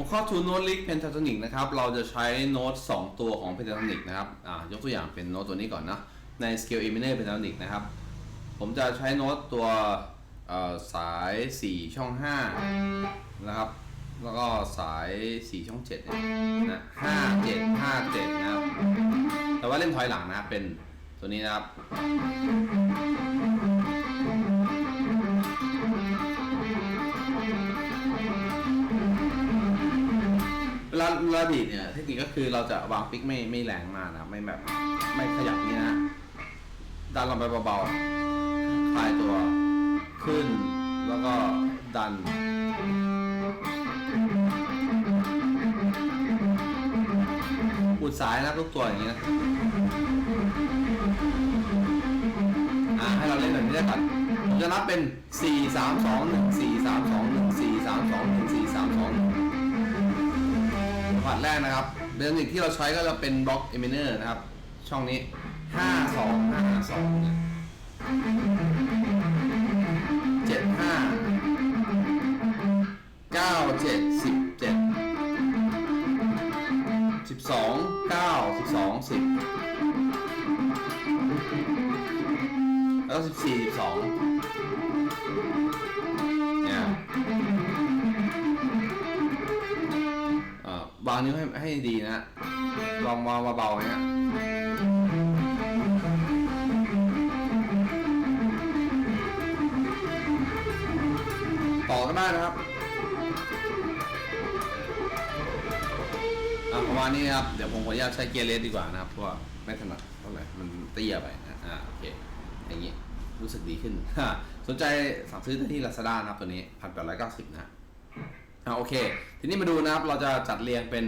หัวข้อ To Note Lick Pentatonic นะครับ เราจะใช้โน้ต2 ตัวของ Pentatonic นะครับอ่ายกตัวอย่างเป็นโน้ตตัวนี้ก่อนนะ ใน Scale A minor Pentatonic นะครับ ผมจะใช้โน้ตตัวสาย 4 ช่อง 5 นะครับ แล้วก็สาย 4 ช่อง7เนี่ยนะ5 7 5 7นะครับ แต่ว่าเล่นถอยหลังนะเป็นตัวนี้นะครับ เวลาเวลาดีดเนี่ยเทคนิคก็คือเราจะวางปิกไม่ไม่แรงมากนะไม่แบบไม่ขยับนี้นะดันลงไปเบาๆคลายตัวขึ้นแล้วก็ดัน อุดสายนะทุกตัวอย่างนี้นะอ่าให้เราเล่นแบบนี้ได้ก่อนผมจะนับเป็น 4 3 2 1 4 3 2 1 4 3 2 1 4 3 2 1 สัมผัสแรกนะครับเบสิกที่เราใช้ก็จะเป็นบล็อกเอเมเนอร์นะครับ ช่องนี้5 2 5 2เนี่ย7 5 9 7 10 7 12 9 12 10แล้วก็14 12เนี่ย วางนิ้วให้ให้ดีนะลองวางเบาๆอย่างเงี้ยต่อก็ได้นะครับอะประมาณนี้นะครับ เดี๋ยวผมขออนุญาตใช้เกียร์เลสดีกว่านะครับ เพราะว่าไม่ถนัดเท่าไหร่ มันเตี้ยไปนะ อ่าโอเค อย่างงี้ รู้สึกดีขึ้น สนใจสั่งซื้อได้ที่ Lazada นะครับตัวนี้พันแปดร้อยเก้าสิบนะ อ่าโอเค ทีนี้มาดูนะครับ เราจะจัดเรียงเป็น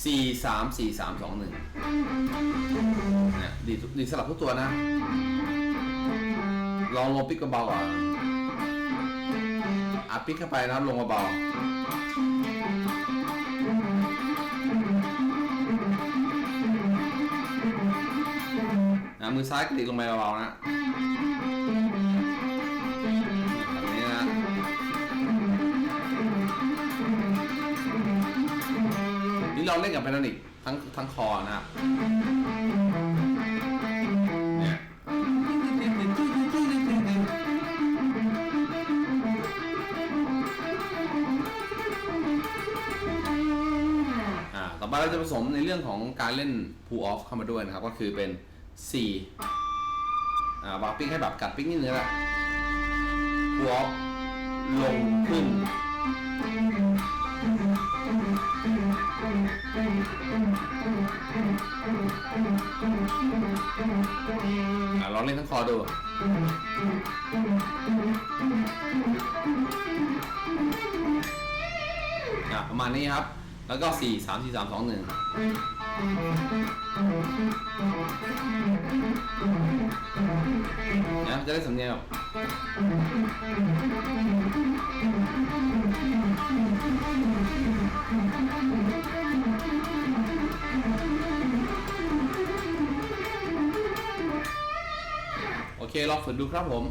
4 3 4 3 2 1นี่ยดีดีสลับทุกตัวนะ ลองลงปิกเบาๆก่อนอัดปิกเข้าไปนะครับลงเบาๆนะมือซ้ายกระดิกลงไปเบาๆนะ นี่เราเล่นกับแพนนิกทั้งทั้งคอนะครับเนี่ยอ่าต่อไปเราจะผสมในเรื่องของการเล่น pull off เข้ามาด้วยนะครับ ก็คือเป็น C อ่าวางปิ๊กให้แบบกัดปิ๊กนิดนึงแหละ pull off ลงขึ้น อะลองเล่นทั้งคอดูอะประมาณนี้ครับ แล้วก็ 4 3 4 3 2 1นะจะได้สำเนียงแบบ เคลองฝึกดูครับผม